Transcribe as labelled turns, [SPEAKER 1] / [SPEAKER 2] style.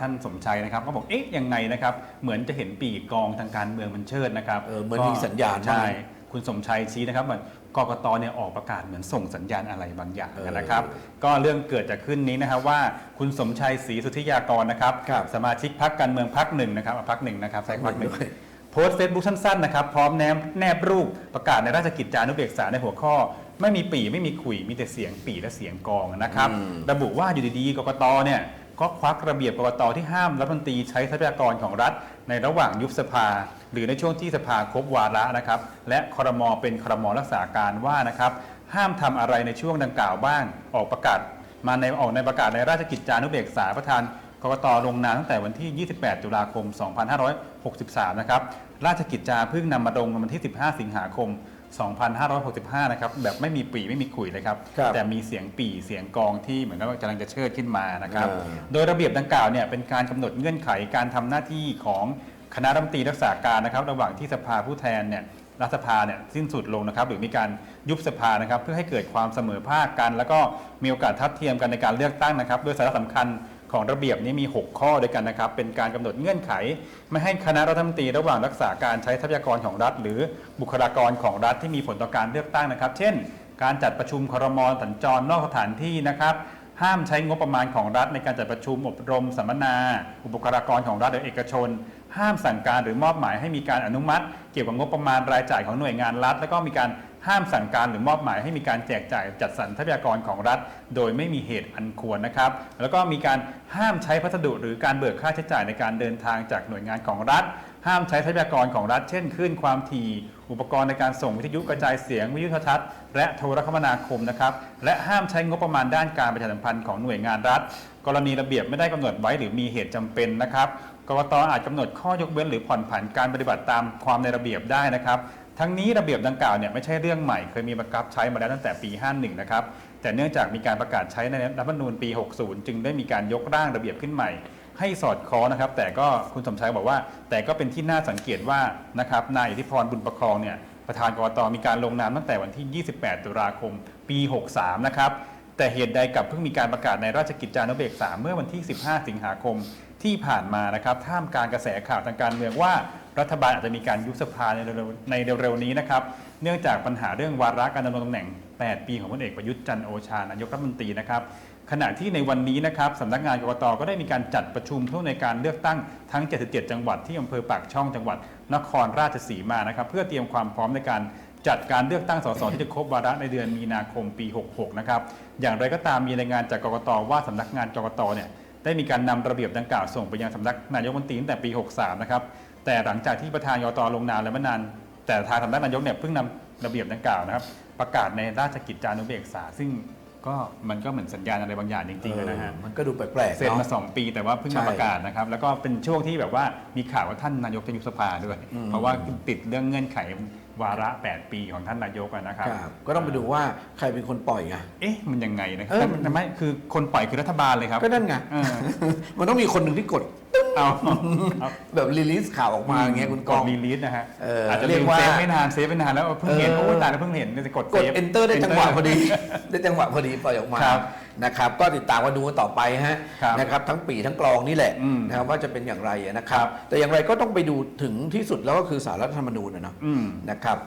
[SPEAKER 1] ท่านสมชัยนะครับก็บอกเอ๊ะยังไงนะครับเหมือนจะเห็นปีกกองทางการเมืองมันเชิดนะครับ
[SPEAKER 2] เออเหมือนมีสัญญาณ
[SPEAKER 1] ใช่
[SPEAKER 2] ว่า
[SPEAKER 1] คุณสมชัยชี้นะครับเหมือนกกตเนี่ยออกประกาศเหมือนส่งสัญญาณอะไรบางอย่าง
[SPEAKER 2] เออ
[SPEAKER 1] นะครับ ก็เรื่องเกิดจากขึ้นนี้นะครับว่าคุณสมชัยศรีสุทธิยากรนะครับ
[SPEAKER 2] ครับ
[SPEAKER 1] สมาชิกพักการเมืองพักหนึ่งนะครับเอาพักหนึ่งนะครับใช้พักหนึ่ง
[SPEAKER 2] ด้วย
[SPEAKER 1] โพสต์เฟซบุ๊กสั้นๆนะครับ พร้อมแนบแนบรูปประกาศในราชกิจจานุเบกษาในหัวข้อ ไม่มีปีไม่มีขุยมีแต่เสียงปีและเสียงกองนะครับ
[SPEAKER 2] อืม
[SPEAKER 1] ระบุว่าอยู่ดีๆกกตเนี่ย ก็ควักระเบียบกกตที่ห้ามรัฐมนตรีใช้ทรัพยากรของรัฐ ในระหว่างยุบสภา หรือในช่วงที่สภาครบวาระนะครับและครมเป็นครมรักษาการว่านะครับห้ามทำอะไรในช่วงดังกล่าวบ้างออกประกาศ มาในออกในประกาศในราชกิจจานุเบกษาประธานกกตลงนามตั้งแต่วันที่ 28 ตุลาคม 2563 นะครับ ราชกิจจาเพิ่งนำมาลงวันที่ 15 สิงหาคม 2565 นะครับแบบไม่มีปีไม่มีขุยเลยครับ
[SPEAKER 2] ครับ
[SPEAKER 1] แต่มีเสียงปีเสียงกองที่เหมือนกับว่ากำลังจะเชิดขึ้นมานะครับ
[SPEAKER 2] อ่า
[SPEAKER 1] โดยระเบียบดังกล่าวเนี่ยเป็นการกำหนดเงื่อนไขการทำหน้าที่ของคณะรัฐมนตรีรักษาการนะครับ ระหว่างที่สภาผู้แทนเนี่ยรัฐสภาเนี่ยสิ้นสุดลงนะครับ หรือมีการยุบสภานะครับ เพื่อให้เกิดความเสมอภาคกัน แล้วก็มีโอกาสทัดเทียมกันในการเลือกตั้งนะครับ โดยสาระสำคัญ ของระเบียบนี้มี 6 ข้อด้วยกันนะครับ เป็นการกำหนดเงื่อนไข ไม่ให้คณะรัฐมนตรีระหว่างรักษาการใช้ทรัพยากรของรัฐ หรือบุคลากรของรัฐที่มีผลต่อการเลือกตั้งนะครับ เช่น การจัดประชุมครมสัญจรนอกสถานที่นะครับ ห้ามใช้งบประมาณของรัฐ ในการจัดประชุมอบรมสัมมนา อุปกรากรของรัฐหรือเอกชน ห้ามสั่งการหรือมอบหมายให้มีการอนุมัติ เกี่ยวกับงบประมาณรายจ่ายของหน่วยงานรัฐ แล้วก็มีการ ห้ามสั่งการหรือมอบหมายให้มีการแจกจ่ายจัดสรรทรัพยากรของรัฐ โดยไม่มีเหตุอันควรนะครับ แล้วก็มีการห้ามใช้พัสดุหรือการเบิกค่าใช้จ่ายในการเดินทางจากหน่วยงานของรัฐ ห้ามใช้ทรัพยากรของรัฐ เช่นคลื่นความถี่อุปกรณ์ในการส่งวิทยุกระจายเสียงวิทยุโทรทัศน์และโทรคมนาคมนะครับและห้ามใช้งบประมาณด้านการประชาสัมพันธ์ของหน่วยงานรัฐ กรณีระเบียบไม่ได้กำหนดไว้หรือมีเหตุจำเป็นนะครับกกตอาจกำหนดข้อยกเว้นหรือผ่อนผันการปฏิบัติตามความในระเบียบได้นะครับ ทั้งนี้ระเบียบดังกล่าวเนี่ยไม่ใช่เรื่องใหม่เคยมีบังคับใช้มาแล้วตั้งแต่ปี 51 นะครับ แต่เนื่องจากมีการประกาศใช้ในรัฐธรรมนูญปี 60 จึงได้มีการยกร่างระเบียบขึ้นใหม่ ให้สอดคล้องนะครับ แต่ก็คุณสมชัยบอกว่า แต่ก็เป็นที่น่าสังเกตว่านะครับนายอิทธิพรบุญประคองเนี่ยประธานกรกตมีการลงนามตั้งแต่วันที่ 28 ตุลาคม ปี 63 นะครับแต่เหตุใดกับเพิ่งมีการประกาศในราชกิจจานุเบกษาเมื่อวันที่ 15 สิงหาคมที่ผ่านมานะครับท่ามกลางกระแสข่าวทางการเมืองว่า รัฐบาลอาจจะมีการยุบสภาในเร็วๆในเร็วๆนี้นะครับ เนื่องจากปัญหาเรื่องวาระการดำรงตำแหน่ง 8 ปีของพลเอกประยุทธ์จันโอชานายกรัฐมนตรีนะครับขณะที่ในวันนี้นะครับสำนักงานกรกตก็ได้มีการจัดประชุมเพื่อในการเลือกตั้งทั้ง 77 จังหวัดที่อำเภอปากช่องจังหวัด นครราชสีมานะครับ เพื่อเตรียมความพร้อมในการจัดการเลือกตั้งสสที่จะครบวาระในเดือนมีนาคมปี 66 นะครับ อย่างไรก็ตามมีรายงานจากกรกตว่าสำนักงานกรกตเนี่ยได้มีการนำระเบียบดังกล่าวส่งไปยังสำนักนายกรัฐมนตรีตั้งแต่ปี 63 นะครับ แต่หลังจากที่ประธานกรกตลงนามแล้วไม่นาน แต่ทางสำนักนายกเนี่ยเพิ่งนำระเบียบดังกล่าวนะครับ ประกาศในราชกิจจานุเบกษา ซึ่งก็มันก็เหมือนสัญญาณอะไรบางอย่างจริงๆนะฮะ
[SPEAKER 2] เออมันก็ดูแปลกๆ
[SPEAKER 1] เซ็น
[SPEAKER 2] เนาะ
[SPEAKER 1] มา 2 ปีแต่ว่าเพิ่งมา
[SPEAKER 2] ใช่
[SPEAKER 1] ประกาศนะครับ แล้วก็เป็นช่วงที่แบบว่ามีข่าวว่าท่านนายกจะยุบสภาด้วย
[SPEAKER 2] อืม
[SPEAKER 1] เพราะว่าติดเรื่องเงื่อนไขวาระ 8 ปีของท่านนายกอะนะครับ
[SPEAKER 2] ครับ ก็ต้องไปดูว่าใครเป็นคนปล่อยไง
[SPEAKER 1] เอ๊ะ มันยังไงนะค
[SPEAKER 2] เอ
[SPEAKER 1] รับ
[SPEAKER 2] อมัน
[SPEAKER 1] แต่ไม่คือคนปล่อยคือรัฐบาลเลยครับ
[SPEAKER 2] ก็นั่นไง
[SPEAKER 1] เออ
[SPEAKER 2] มันต้องมีคนหนึ่งที่กด
[SPEAKER 1] เอาเอา
[SPEAKER 2] แบบรีลิสข่าวออกมาอย่างเงี้ยคุณกอง
[SPEAKER 1] รีลีสนะฮะ
[SPEAKER 2] เออ
[SPEAKER 1] อาจจะ
[SPEAKER 2] เรี
[SPEAKER 1] เรี
[SPEAKER 2] ย
[SPEAKER 1] ย
[SPEAKER 2] ก
[SPEAKER 1] ก
[SPEAKER 2] ว่า
[SPEAKER 1] เซฟไม่นานเซฟไม่นานแล้วเพิ่งเห็น
[SPEAKER 2] เออ
[SPEAKER 1] โอ้ยตายแล้วเพิ่งเห็นจะกด
[SPEAKER 2] กด
[SPEAKER 1] เซฟ
[SPEAKER 2] enter ได้จังหวะ
[SPEAKER 1] Enter
[SPEAKER 2] พอดี ได้จังหวะพอดีปล่อยออกมา
[SPEAKER 1] ครับ
[SPEAKER 2] นะครับ ก็ติดตามกันดูกันต่อไปฮะ
[SPEAKER 1] ครับ
[SPEAKER 2] นะครับทั้งปีทั้งกลองนี่แหละ
[SPEAKER 1] อืม
[SPEAKER 2] นะครับว่าจะเป็นอย่างไรนะครับ
[SPEAKER 1] ครับ
[SPEAKER 2] แต่อย่างไรก็ต้องไปดูถึงที่สุดแล้วก็คือสารรัฐธรรมนูญนะเนาะ
[SPEAKER 1] อืม
[SPEAKER 2] นะครับ